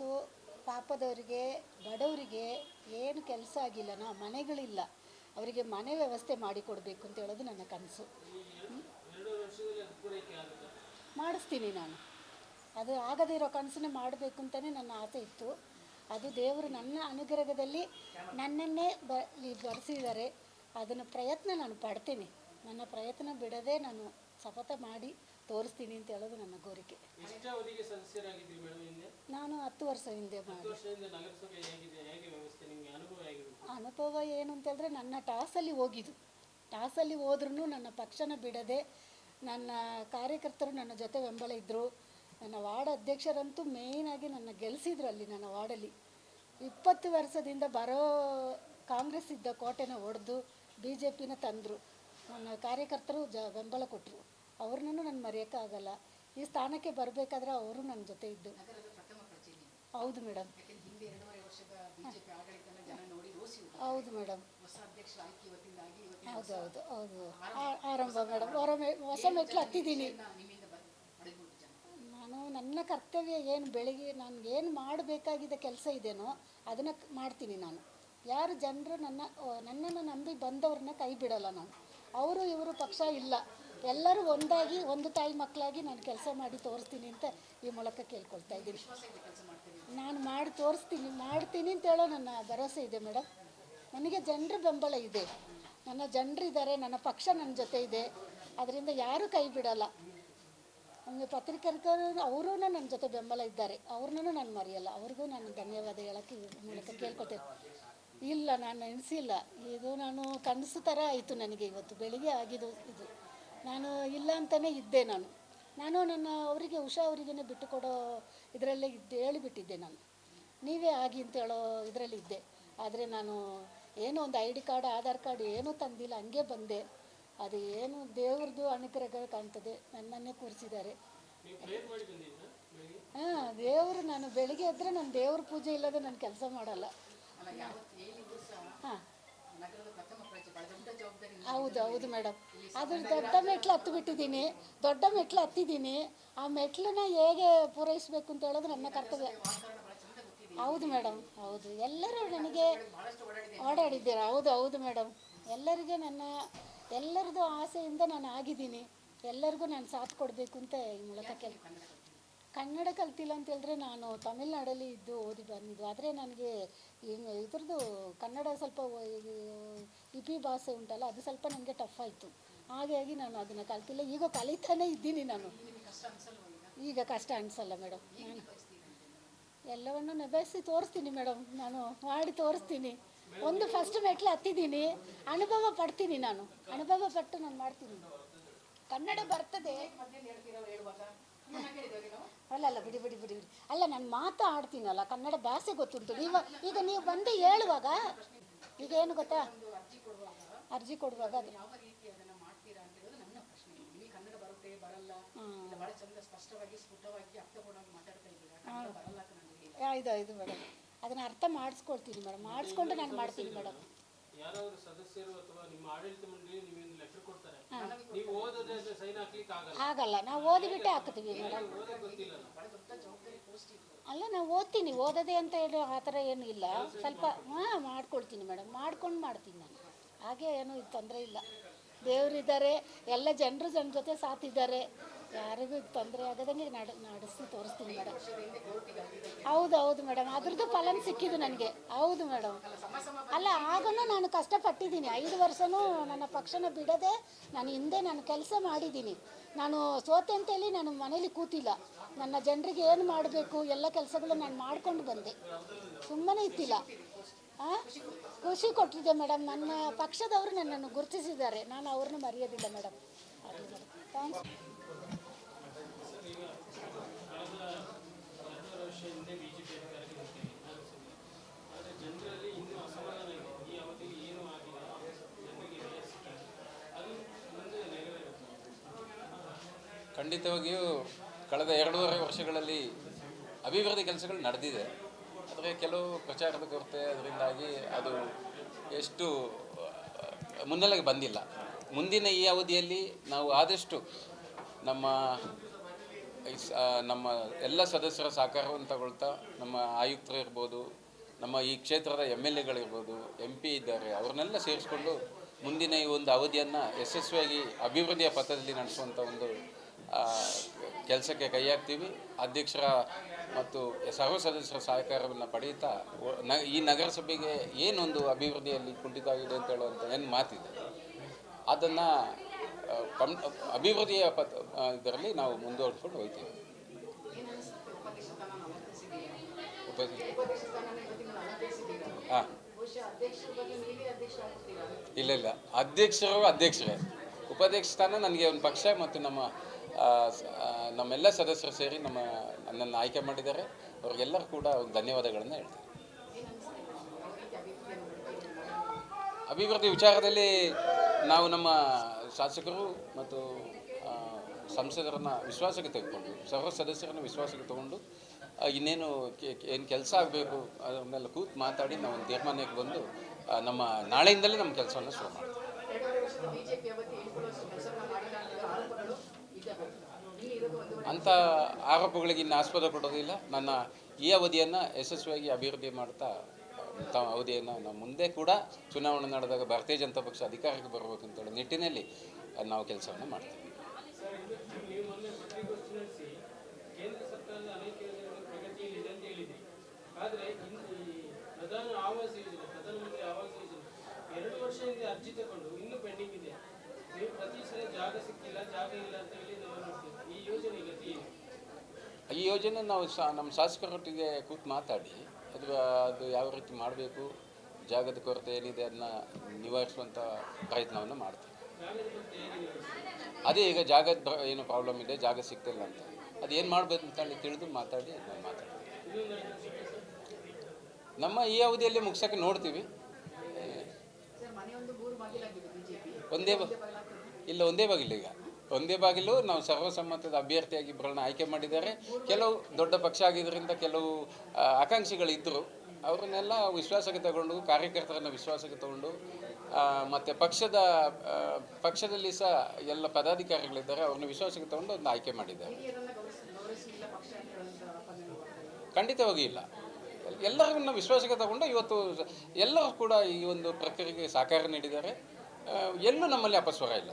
ಕುಟುಂಬದವರಿಗೆ ಬಡವರಿಗೆ ಏನು ಕೆಲಸ ಆಗಿಲ್ಲ, ನಾ ಮನೆಗಳಿಲ್ಲ. ಅವರಿಗೆ ಮನೆ ವ್ಯವಸ್ಥೆ ಮಾಡಿಕೊಡಬೇಕು ಅಂತ ಹೇಳೋದು ನನ್ನ ಕನಸು. ಮಾಡಿಸ್ತೀನಿ ನಾನು. ಅದು ಆಗದೇ ಇರೋ ಕನಸನ್ನೇ ಮಾಡಬೇಕು ಅಂತಲೇ ನನ್ನ ಆಸೆ ಇತ್ತು. ಅದು ದೇವರು ನನ್ನ ಅನುಗ್ರಹದಲ್ಲಿ ನನ್ನನ್ನೇ ಬ ಬರೆಸಿದ್ದಾರೆ. ಅದನ್ನು ಪ್ರಯತ್ನ ನಾನು ಪಡ್ತೀನಿ. ನನ್ನ ಪ್ರಯತ್ನ ಬಿಡದೆ ನಾನು ಶಪಥ ಮಾಡಿ ತೋರಿಸ್ತೀನಿ ಅಂತ ಹೇಳೋದು ನನ್ನ ಕೋರಿಕೆ. ನಾನು ಹತ್ತು ವರ್ಷ ಹಿಂದೆ ಅನುಭವ ಏನು ಅಂತ ಹೇಳಿದ್ರೆ ನನ್ನ ಟಾಸಲ್ಲಿ ಹೋಗಿದ್ದು. ಟಾಸಲ್ಲಿ ಹೋದ್ರೂ ನನ್ನ ಪಕ್ಷನ ಬಿಡದೆ ನನ್ನ ಕಾರ್ಯಕರ್ತರು ನನ್ನ ಜೊತೆ ಬೆಂಬಲ ಇದ್ದರು ನನ್ನ ವಾರ್ಡ್ ಅಧ್ಯಕ್ಷರಂತೂ ಮೇಯ್ನಾಗಿ ನನ್ನ ಗೆಲ್ಲಿಸಿದ್ರು ಅಲ್ಲಿ ನನ್ನ ವಾರ್ಡಲ್ಲಿ. ಇಪ್ಪತ್ತು ವರ್ಷದಿಂದ ಬರೋ ಕಾಂಗ್ರೆಸ್ ಇದ್ದ ಕೋಟೆನ ಒಡೆದು ಬಿ ಜೆ ಪಿನ ತಂದರು. ನನ್ನ ಕಾರ್ಯಕರ್ತರು ಜ ಬೆಂಬಲ ಕೊಟ್ಟರು ಅವ್ರನ್ನೂ ನಾನು ಮರೆಯೋಕ್ಕಾಗಲ್ಲ ಈ ಸ್ಥಾನಕ್ಕೆ ಬರಬೇಕಾದ್ರೆ ಅವರು ನನ್ನ ಜೊತೆ ಇದ್ದು. ಹೌದು ಮೇಡಮ್ ಹಿಂದೆ ಮೇಡಮ್ ಹೌದು ಹೌದು ಹೌದು. ಆರಂಭ ಮೇಡಮ್ ಹೊರ ಹೊಸ ಮೆಟ್ಲು ಹತ್ತಿದ್ದೀನಿ. ನಾನು ನನ್ನ ಕರ್ತವ್ಯ ಏನು, ಬೆಳಿಗ್ಗೆ ನನಗೆ ಏನು ಮಾಡಬೇಕಾಗಿದ್ದ ಕೆಲಸ ಇದೇನೋ ಅದನ್ನು ಮಾಡ್ತೀನಿ ನಾನು. ಯಾರು ಜನರು ನನ್ನ ನನ್ನನ್ನು ನಂಬಿ ಬಂದವ್ರನ್ನ ಕೈ ಬಿಡಲ್ಲ ನಾನು. ಅವರು ಇವರು ಪಕ್ಷ ಇಲ್ಲ. ಎಲ್ಲರೂ ಒಂದಾಗಿ, ಒಂದು ತಾಯಿ ಮಕ್ಕಳಾಗಿ ನಾನು ಕೆಲಸ ಮಾಡಿ ತೋರಿಸ್ತೀನಿ ಅಂತ ಈ ಮೂಲಕ ಕೇಳ್ಕೊಳ್ತಾ ಇದ್ದೀನಿ. ನಾನು ಮಾಡಿ ತೋರಿಸ್ತೀನಿ, ಮಾಡ್ತೀನಿ ಅಂತ ಹೇಳೋ ನನ್ನ ಭರವಸೆ ಇದೆ ಮೇಡಮ್ ನನಗೆ ಜನರ ಬೆಂಬಲ ಇದೆ. ನನ್ನ ಜನರಿದ್ದಾರೆ ನನ್ನ ಪಕ್ಷ ನನ್ನ ಜೊತೆ ಇದೆ. ಅದರಿಂದ ಯಾರೂ ಕೈ ಬಿಡಲ್ಲ. ನನಗೆ ಪತ್ರಿಕರ್ತರು ಅವರೂ ನನ್ನ ಜೊತೆ ಬೆಂಬಲ ಇದ್ದಾರೆ. ಅವ್ರನ್ನೂ ನಾನು ಮರೆಯಲ್ಲ. ಅವ್ರಿಗೂ ನಾನು ಧನ್ಯವಾದ ಹೇಳೋಕ್ಕೆ ಮೂಲಕ ಕೇಳ್ಕೊತೇನೆ. ಇಲ್ಲ, ನಾನು ಎಣಿಸಿಲ್ಲ. ಇದು ನಾನು ಕನಸು ಥರ ಆಯಿತು ನನಗೆ ಇವತ್ತು. ಬೆಳಿಗ್ಗೆ ಆಗಿದ್ದು ಇದು. ನಾನು ಇಲ್ಲ ಅಂತಲೇ ಇದ್ದೆ ನಾನು. ನಾನು ನನ್ನ ಅವರಿಗೆ ಉಷಾ ಅವರಿಗೇ ಬಿಟ್ಟು ಕೊಡೋ ಇದರಲ್ಲೇ ಇದ್ದೆ ಹೇಳಿಬಿಟ್ಟಿದ್ದೆ ನಾನು. ನೀವೇ ಆಗಿ ಅಂತ ಹೇಳೋ ಇದರಲ್ಲಿ ಇದ್ದೆ. ಆದರೆ ನಾನು ಏನೋ ಒಂದು I D card Aadhaar card ಏನೂ ತಂದಿಲ್ಲ ಹಂಗೆ ಬಂದೆ. ಅದು ಏನು ದೇವ್ರದ್ದು ಅನುಗ್ರಹ ಕಾಣ್ತದೆ ನನ್ನನ್ನೇ ಕೂರಿಸಿದ್ದಾರೆ. ಹಾಂ ದೇವರು ನಾನು ಬೆಳಿಗ್ಗೆ ಎದ್ದರೆ ನಾನು ದೇವ್ರ ಪೂಜೆ ಇಲ್ಲದೆ ನಾನು ಕೆಲಸ ಮಾಡಲ್ಲ. ಹಾಂ. ಹೌದು ಹೌದು ಮೇಡಮ್. ಅದು ದೊಡ್ಡ ಮೆಟ್ಲು ಹತ್ತು ಬಿಟ್ಟಿದ್ದೀನಿ ದೊಡ್ಡ ಮೆಟ್ಲು ಹತ್ತಿದ್ದೀನಿ. ಆ ಮೆಟ್ಲನ್ನ ಹೇಗೆ ಪೂರೈಸಬೇಕು ಅಂತ ಹೇಳೋದು ನನ್ನ ಕರ್ತವ್ಯ. ಹೌದು ಮೇಡಮ್, ಹೌದು. ಎಲ್ಲರೂ ನನಗೆ ಓಡಾಡಿದ್ದೀರಾ? ಹೌದು ಹೌದು ಮೇಡಮ್. ಎಲ್ಲರಿಗೆ ನನ್ನ ಎಲ್ಲರದ್ದು ಆಸೆಯಿಂದ ನಾನು ಆಗಿದ್ದೀನಿ. ಎಲ್ಲರಿಗೂ ನಾನು ಸಾಥ್ ಕೊಡಬೇಕು ಅಂತ ಈ ಮೂಲಕ ಕೆಲ ಕನ್ನಡ ಕಲ್ತಿಲ್ಲ ಅಂತ ಹೇಳಿದ್ರೆ ನಾನು ತಮಿಳ್ನಾಡಲ್ಲಿ ಇದ್ದು ಓದಿ ಬಂದಿದ್ದು. ಆದರೆ ನನಗೆ ಇದ್ರದ್ದು ಕನ್ನಡ ಸ್ವಲ್ಪ ಇಪಿ ಭಾಷೆ ಉಂಟಲ್ಲ, ಅದು ಸ್ವಲ್ಪ ನನಗೆ ಟಫ್ ಆಯಿತು. ಹಾಗಾಗಿ ನಾನು ಅದನ್ನು ಕಲ್ತಿಲ್ಲ. ಈಗ ಕಲಿತಾನೇ ಇದ್ದೀನಿ ನಾನು. ಈಗ ಈಗ ಕಷ್ಟ ಅನಿಸಲ್ಲ ಮೇಡಮ್ ನಾನು ಎಲ್ಲವನ್ನು ನಿಭಾಯಿಸಿ ತೋರಿಸ್ತೀನಿ ಮೇಡಮ್ ನಾನು ಮಾಡಿ ತೋರಿಸ್ತೀನಿ. ಒಂದು ಫಸ್ಟ್ ಮೆಟ್ಲು ಹತ್ತಿದ್ದೀನಿ. ಅನುಭವ ಪಡ್ತೀನಿ ನಾನು. ಅನುಭವ ಪಟ್ಟು ನಾನು ಮಾಡ್ತೀನಿ. ಕನ್ನಡ ಬರ್ತದೆ. ಅಲ್ಲ ಅಲ್ಲ ಬಿಡಿ ಬಿಡಿ ಬಿಡಿ ಬಿಡಿ. ಅಲ್ಲ ನಾನು ಮಾತಾಡ್ತೀನಲ್ಲ ಕನ್ನಡ ಭಾಷೆ ಗೊತ್ತುಂಟು. ನೀವು ಈಗ ನೀವು ಬಂದು ಹೇಳುವಾಗ ಈಗ ಏನು ಗೊತ್ತಾ? ಅರ್ಜಿ ಕೊಡುವಾಗ ಅದು. ಆಯ್ತು ಮೇಡಮ್. ಅದನ್ನು ಅರ್ಥ ಮಾಡಿಸ್ಕೊಳ್ತೀನಿ ಮೇಡಮ್. ಮಾಡಿಸ್ಕೊಂಡು ನಾನು ಮಾಡ್ತೀನಿ ಮೇಡಮ್. ಯಾರಾದರೂ ಸದಸ್ಯರು ಅಥವಾ ನಿಮ್ಮ ಆಡಳಿತ ಮಂಡಳಿ ನಿಮಗೆ ಲೆಟರ್ ಕೊಡ್ತಾರೆ? ನೀವು ಓದೋದೇ ಅದು ಸೈನ್ ಹಾಕ್ಲಿಕ್ಕೆ ಆಗಲ್ಲ. ಆಗಲ್ಲ. ನಾವು ಓದಿಬಿಟ್ಟೆ ಹಾಕ್ತೀವಿ. ಮೇಡಮ್ ಅಲ್ಲ. ನಾವು ಓದ್ತೀನಿ. ಓದದೆ ಅಂತ ಹೇಳೋ ಆ ಥರ ಏನು ಇಲ್ಲ. ಸ್ವಲ್ಪ ಹಾಂ ಮಾಡ್ಕೊಳ್ತೀನಿ ಮೇಡಮ್. ಮಾಡ್ಕೊಂಡು ಮಾಡ್ತೀನಿ ನಾನು. ಹಾಗೆ ಏನು ಇದು ತೊಂದರೆ ಇಲ್ಲ. ದೇವರಿದ್ದಾರೆ. ಎಲ್ಲ ಜನರು ಜನ ಜೊತೆ ಸಾಥಿದ್ದಾರೆ ಯಾರಿಗೂ ತೊಂದರೆ ಆಗದಂಗೆ ನಡ, ನಡೆಸಿ ತೋರಿಸ್ತೀನಿ ಮೇಡಮ್. ಹೌದು ಹೌದು ಮೇಡಮ್. ಅದ್ರದ್ದು ಫಲನ್ ಸಿಕ್ಕಿದ್ದು ನನಗೆ. ಹೌದು ಮೇಡಮ್. ಅಲ್ಲ, ಆಗನೂ ನಾನು ಕಷ್ಟಪಟ್ಟಿದ್ದೀನಿ. ಐದು ವರ್ಷನೂ ನನ್ನ ಪಕ್ಷನ ಬಿಡದೆ ನಾನು ಹಿಂದೆ ನಾನು ಕೆಲಸ ಮಾಡಿದ್ದೀನಿ. ನಾನು ಸೋತೆ ಅಂತೇಳಿ ನಾನು ಮನೇಲಿ ಕೂತಿಲ್ಲ. ನನ್ನ ಜನರಿಗೆ ಏನು ಮಾಡಬೇಕು? ಎಲ್ಲ ಕೆಲಸಗಳು ನಾನು ಮಾಡ್ಕೊಂಡು ಬಂದೆ. ಸುಮ್ಮನೆ ಇತ್ತಿಲ್ಲ? ಖುಷಿ ಕೊಟ್ಟಿದ್ದೆ ಮೇಡಮ್. ನನ್ನ ಪಕ್ಷದವರು ನನ್ನನ್ನು ಗುರುತಿಸಿದ್ದಾರೆ. ನಾನು ಅವ್ರನ್ನ ಮರೆಯೋದಿಲ್ಲ ಮೇಡಮ್. ಥ್ಯಾಂಕ್ಸ್ ವರ್ಷ ಹಿಂದೆ ಬಿಜೆಪಿ ಅಧಿಕಾರಕ್ಕೆ ಬರ್ತೀವಿ ಆದರೆ ಜನರಲ್ಲಿ ಇನ್ನೂ ಅಸಮಾಧಾನ ಇದೆ. ಈ ಅವಧಿಗೆ ಏನೂ ಆಗಿಲ್ಲ. ಜನರಿಗೆ ಅದು ಮುಂದೆ ನೆರವೇರುತ್ತೆ ಖಂಡಿತವಾಗಿಯೂ ಕಳೆದ ಎರಡೂವರೆ ವರ್ಷಗಳಲ್ಲಿ ಅಭಿವೃದ್ಧಿ ಕೆಲಸಗಳು ನಡೆದಿದೆ. ಆದರೆ ಕೆಲವು ಪ್ರಚಾರದ ಕೊರತೆ ಅದರಿಂದಾಗಿ ಅದು ಎಷ್ಟು, ಮುನ್ನೆಲೆಗೆ ಬಂದಿಲ್ಲ. ಮುಂದಿನ ಈ ಅವಧಿಯಲ್ಲಿ ನಾವು ಆದಷ್ಟು ನಮ್ಮ ನಮ್ಮ ಎಲ್ಲ ಸದಸ್ಯರ ಸಹಕಾರವನ್ನು ತಗೊಳ್ತಾ ನಮ್ಮ ಆಯುಕ್ತರು ಇರ್ಬೋದು, ನಮ್ಮ ಈ ಕ್ಷೇತ್ರದ ಎಂ ಎಲ್ ಎಗಳಿರ್ಬೋದು, ಎಂ ಪಿ ಇದ್ದಾರೆ, ಅವ್ರನ್ನೆಲ್ಲ ಸೇರಿಸ್ಕೊಂಡು ಮುಂದಿನ ಈ ಒಂದು ಅವಧಿಯನ್ನು ಯಶಸ್ವಿಯಾಗಿ ಅಭಿವೃದ್ಧಿಯ ಪಥದಲ್ಲಿ ನಡೆಸುವಂಥ ಒಂದು ಕೆಲಸಕ್ಕೆ ಕೈ ಹಾಕ್ತೀವಿ. ಅಧ್ಯಕ್ಷರ ಮತ್ತು ಸರ್ವ ಸದಸ್ಯರ ಸಹಕಾರವನ್ನು ಪಡೆಯುತ್ತಾ ಈ ನಗರಸಭೆಗೆ ಏನೊಂದು ಅಭಿವೃದ್ಧಿಯಲ್ಲಿ ಕುಂಠಿತ ಆಗಿದೆ ಅಂತ ಹೇಳುವಂಥ ಏನು ಮಾತಿದೆ? ಅದನ್ನು ಕಮ್ ಅಭಿವೃದ್ಧಿಯ ಪಥ ಇದರಲ್ಲಿ ನಾವು ಮುಂದುವರಿಸ್ಕೊಂಡು ಹೋಗ್ತೀವಿ. ಹಾಂ. ಇಲ್ಲ ಇಲ್ಲ. ಅಧ್ಯಕ್ಷರು ಅಧ್ಯಕ್ಷರೇ. ಉಪಾಧ್ಯಕ್ಷ ಸ್ಥಾನ ನನಗೆ ಒಂದು ಪಕ್ಷ ಮತ್ತು ನಮ್ಮ ನಮ್ಮೆಲ್ಲ ಸದಸ್ಯರು ಸೇರಿ ನಮ್ಮ ನನ್ನನ್ನು ಆಯ್ಕೆ ಮಾಡಿದ್ದಾರೆ. ಅವ್ರಿಗೆಲ್ಲರೂ ಕೂಡ ಒಂದು ಧನ್ಯವಾದಗಳನ್ನು ಹೇಳ್ತೀನಿ. ಅಭಿವೃದ್ಧಿ ವಿಚಾರದಲ್ಲಿ ನಾವು ನಮ್ಮ ಶಾಸಕರು ಮತ್ತು ಸಂಸದರನ್ನು ವಿಶ್ವಾಸಕ್ಕೆ ತೆಗೆದುಕೊಂಡು ಸರ್ವ ಸದಸ್ಯರನ್ನು ವಿಶ್ವಾಸಕ್ಕೆ ತಗೊಂಡು ಇನ್ನೇನು ಏನು ಕೆಲಸ ಆಗಬೇಕು ಅದನ್ನೆಲ್ಲ ಕೂತು ಮಾತಾಡಿ ನಾವು ಒಂದು ತೀರ್ಮಾನಕ್ಕೆ ಬಂದು ನಮ್ಮ ನಾಳೆಯಿಂದಲೇ ನಮ್ಮ ಕೆಲಸವನ್ನು ಶುರು ಮಾಡ್ತೀವಿ. ಅಂಥ ಆರೋಪಗಳಿಗೆ ಇನ್ನು ಆಸ್ಪದ ಕೊಡೋದಿಲ್ಲ. ನನ್ನ ಈ ಅವಧಿಯನ್ನು ಯಶಸ್ವಿಯಾಗಿ ಅಭಿವೃದ್ಧಿ ಮಾಡ್ತಾ ತಮ್ಮ ಅವಧಿಯನ್ನು ನಾವು ಮುಂದೆ ಕೂಡ ಚುನಾವಣೆ ನಡೆದಾಗ ಭಾರತೀಯ ಜನತಾ ಪಕ್ಷ ಅಧಿಕಾರಕ್ಕೆ ಬರಬೇಕು ಅಂತೇಳಿ ನಿಟ್ಟಿನಲ್ಲಿ ನಾವು ಕೆಲಸವನ್ನು ಮಾಡ್ತೀವಿ. ಈ ಯೋಜನೆ ನಾವು ಸಾ ನಮ್ಮ ಶಾಸಕರೊಟ್ಟಿಗೆ ಕೂತು ಮಾತಾಡಿ ಅದು ಅದು ಯಾವ ರೀತಿ ಮಾಡಬೇಕು ಜಾಗದ ಕೊರತೆ ಏನಿದೆ ಅದನ್ನ ನಿವಾರಿಸುವಂಥ ಪ್ರಯತ್ನವನ್ನು ಮಾಡ್ತೀವಿ. ಅದೇ ಈಗ ಜಾಗದ ಏನು ಪ್ರಾಬ್ಲಮ್ ಇದೆ ಜಾಗ ಸಿಗ್ತಿಲ್ಲ ಅಂತ. ಅದು ಏನು ಮಾಡ್ಬೇಕು ಅಂತೇಳಿ ತಿಳಿದು ಮಾತಾಡಿ ನಾನು ಮಾತಾಡ್ತೀವಿ. ಸರ್ ನಮ್ಮ ಈ ಅವಧಿಯಲ್ಲಿ ಮುಗ್ಸೋಕ್ಕೆ ನೋಡ್ತೀವಿ. ಒಂದೇ ಬ- ಇಲ್ಲ ಒಂದೇ ಬಾಗಿಲ್ಲ ಈಗ. ಒಂದೇ ಬಾಗಿಲು, ನಾವು ಸರ್ವಸಮ್ಮತದ ಅಭ್ಯರ್ಥಿಯಾಗಿ ಇಬ್ಬರನ್ನ ಆಯ್ಕೆ ಮಾಡಿದ್ದಾರೆ. ಕೆಲವು ದೊಡ್ಡ ಪಕ್ಷ ಆಗಿದ್ದರಿಂದ ಕೆಲವು ಆಕಾಂಕ್ಷಿಗಳಿದ್ದರು ಅವರನ್ನೆಲ್ಲ ವಿಶ್ವಾಸಕ್ಕೆ ತಗೊಂಡು, ಕಾರ್ಯಕರ್ತರನ್ನು ವಿಶ್ವಾಸಕ್ಕೆ ತಗೊಂಡು ಮತ್ತು ಪಕ್ಷದ ಪಕ್ಷದಲ್ಲಿ ಸಹ ಎಲ್ಲ ಪದಾಧಿಕಾರಿಗಳಿದ್ದಾರೆ, ಅವ್ರನ್ನ ವಿಶ್ವಾಸಕ್ಕೆ ತಗೊಂಡು ಒಂದು ಆಯ್ಕೆ ಮಾಡಿದ್ದಾರೆ. ಖಂಡಿತವಾಗಿ ಇಲ್ಲ. ಎಲ್ಲರನ್ನ ವಿಶ್ವಾಸಕ್ಕೆ ತಗೊಂಡು ಇವತ್ತು ಎಲ್ಲರೂ ಕೂಡ ಈ ಒಂದು ಪ್ರಕ್ರಿಯೆಗೆ ಸಹಕಾರ ನೀಡಿದ್ದಾರೆ. ಎಲ್ಲೂ ನಮ್ಮಲ್ಲಿ ಅಪಸ್ವರ ಇಲ್ಲ.